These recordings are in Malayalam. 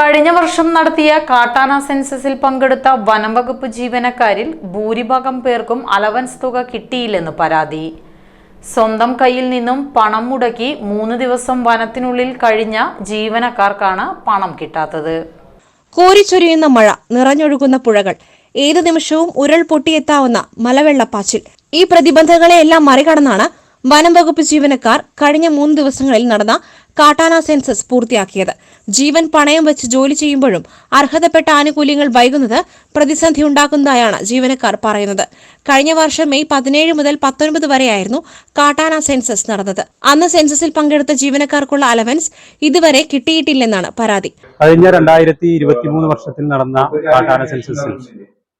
കഴിഞ്ഞ വർഷം നടത്തിയ കാട്ടാന സെൻസസിൽ പങ്കെടുത്ത വനം വകുപ്പ് ജീവനക്കാരിൽ ഭൂരിഭാഗം പേർക്കും അലവൻസ് തുക കിട്ടിയില്ലെന്ന് പരാതി. സ്വന്തം കയ്യിൽ നിന്നും പണം മുടക്കി മൂന്ന് ദിവസം വനത്തിനുള്ളിൽ കഴിഞ്ഞ ജീവനക്കാർക്കാണ് പണം കിട്ടാത്തത്. കോരിച്ചൊരിയുന്ന മഴ നിറഞ്ഞൊഴുകുന്ന പുഴകൾ ഏതു നിമിഷവും ഉരുൾ പൊട്ടിയെത്താവുന്ന മലവെള്ളപ്പാച്ചിൽ. ഈ പ്രതിബന്ധങ്ങളെയെല്ലാം മറികടന്നാണ് വനം വകുപ്പ് ജീവനക്കാർ കഴിഞ്ഞ മൂന്ന് ദിവസങ്ങളിൽ നടന്ന കാട്ടാന സെൻസസ് പൂർത്തിയാക്കിയത്. ജീവൻ പണയം വെച്ച് ജോലി ചെയ്യുമ്പോഴും അർഹതപ്പെട്ട ആനുകൂല്യങ്ങൾ വൈകുന്നത് പ്രതിസന്ധി ഉണ്ടാക്കുന്നതായാണ് ജീവനക്കാർ പറയുന്നത്. കഴിഞ്ഞ വർഷം മെയ് പതിനേഴ് മുതൽ പത്തൊൻപത് വരെയായിരുന്നു കാട്ടാന സെൻസസ് നടന്നത്. അന്ന് സെൻസസിൽ പങ്കെടുത്ത ജീവനക്കാർക്കുള്ള അലവൻസ് ഇതുവരെ കിട്ടിയിട്ടില്ലെന്നാണ് പരാതി. കഴിഞ്ഞ രണ്ടായിരത്തി വർഷത്തിൽ നടന്ന കാട്ടാന സെൻസസിൽ.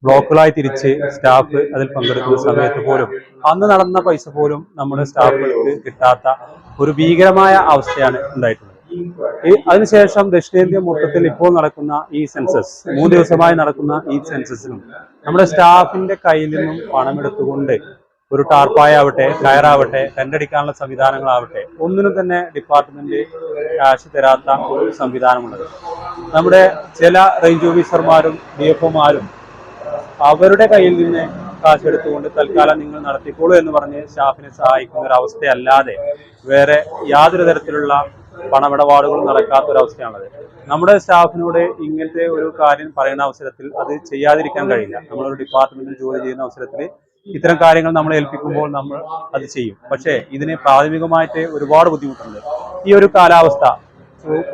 ബ്ലോക്കുകളായി തിരിച്ച് സ്റ്റാഫ് അതിൽ പങ്കെടുക്കുന്ന സമയത്ത് പോലും അന്ന് നടന്ന പൈസ പോലും നമ്മുടെ സ്റ്റാഫുകൾക്ക് കിട്ടാത്ത ഒരു ഭീകരമായ അവസ്ഥയാണ് ഉണ്ടായിട്ടുള്ളത്. അതിനുശേഷം ദക്ഷിണേന്ത്യ മൊത്തത്തിൽ ഇപ്പോൾ നടക്കുന്ന ഈ സെൻസസ് മൂന്ന് ദിവസമായി നടക്കുന്ന ഈ സെൻസസിനും നമ്മുടെ സ്റ്റാഫിന്റെ കയ്യിൽ നിന്നും പണമെടുത്തുകൊണ്ട് ഒരു ടാർപ്പായ ആവട്ടെ കയറാവട്ടെ കണ്ടടിക്കാനുള്ള സംവിധാനങ്ങളാവട്ടെ ഒന്നിനും തന്നെ ഡിപ്പാർട്ട്മെന്റ് കാശ് തരാത്ത ഒരു സംവിധാനമുള്ളത് നമ്മുടെ ചില റേഞ്ച് ഓഫീസർമാരും ഡി എഫ് ഒമാരും അവരുടെ കയ്യിൽ നിന്ന് കാശെടുത്തുകൊണ്ട് തൽക്കാലം നിങ്ങൾ നടത്തിക്കോളൂ എന്ന് പറഞ്ഞ് സ്റ്റാഫിനെ സഹായിക്കുന്ന ഒരു അവസ്ഥയല്ലാതെ വേറെ യാതൊരു തരത്തിലുള്ള പണമിടപാടുകളും നടക്കാത്ത ഒരു അവസ്ഥയാണത് നമ്മുടെ സ്റ്റാഫിനോട് ഇങ്ങനത്തെ ഒരു കാര്യം പറയുന്ന അവസരത്തിൽ അത് ചെയ്യാതിരിക്കാൻ കഴിയില്ല. നമ്മളൊരു ഡിപ്പാർട്ട്മെന്റിൽ ജോലി ചെയ്യുന്ന അവസരത്തിൽ ഇത്തരം കാര്യങ്ങൾ നമ്മൾ ഏൽപ്പിക്കുമ്പോൾ നമ്മൾ അത് ചെയ്യും. പക്ഷേ ഇതിന് പ്രാഥമികമായിട്ട് ഒരുപാട് ബുദ്ധിമുട്ടുണ്ട്. ഈ ഒരു കാലാവസ്ഥ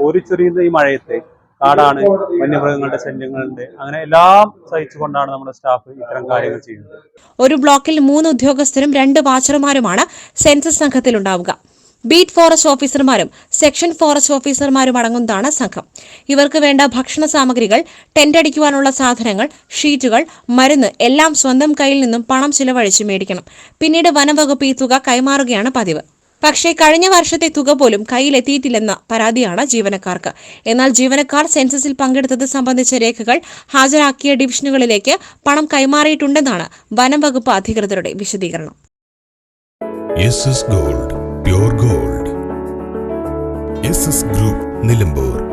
ഒരു ചെറിയ ഈ മഴയത്ത് കാടാണ് വന്യമൃഗങ്ങളുടെ ശല്യങ്ങളുണ്ട്. അങ്ങനെ എല്ലാം സഹിച്ചുകൊണ്ടാണ് നമ്മുടെ സ്റ്റാഫ് ഇത്തരം കാര്യങ്ങൾ ചെയ്യുന്നത്. ഒരു ബ്ലോക്കിൽ മൂന്ന് ഉദ്യോഗസ്ഥരും രണ്ട് വാച്ചർമാരുമാണ് സെൻസസ് സംഘത്തിൽ ഉണ്ടാവുക ബീറ്റ് ഫോറസ്റ്റ് ഓഫീസർമാരും സെക്ഷൻ ഫോറസ്റ്റ് ഓഫീസർമാരും അടങ്ങുന്നതാണ് സംഘം. ഇവർക്ക് വേണ്ട ഭക്ഷണ സാമഗ്രികൾ ടെന്റ് അടിക്കുവാനുള്ള സാധനങ്ങൾ ഷീറ്റുകൾ മരുന്ന് എല്ലാം സ്വന്തം കയ്യിൽ നിന്നും പണം ചിലവഴിച്ച് മേടിക്കണം. പിന്നീട് വനംവകുപ്പ് ഈ തുക കൈമാറുകയാണ് പതിവ്. പക്ഷേ കഴിഞ്ഞ വർഷത്തെ തുക പോലും കയ്യിലെത്തിയിട്ടില്ലെന്ന പരാതിയാണ് ജീവനക്കാർക്ക്. എന്നാൽ ജീവനക്കാർ സെൻസസിൽ പങ്കെടുത്തത് സംബന്ധിച്ച രേഖകൾ ഹാജരാക്കിയ ഡിവിഷനുകളിലേക്ക് പണം കൈമാറിയിട്ടുണ്ടെന്നാണ് വനം വകുപ്പ് അധികൃതരുടെ വിശദീകരണം. Gold gold. ഗ്രൂപ്പ് നിലമ്പൂർ.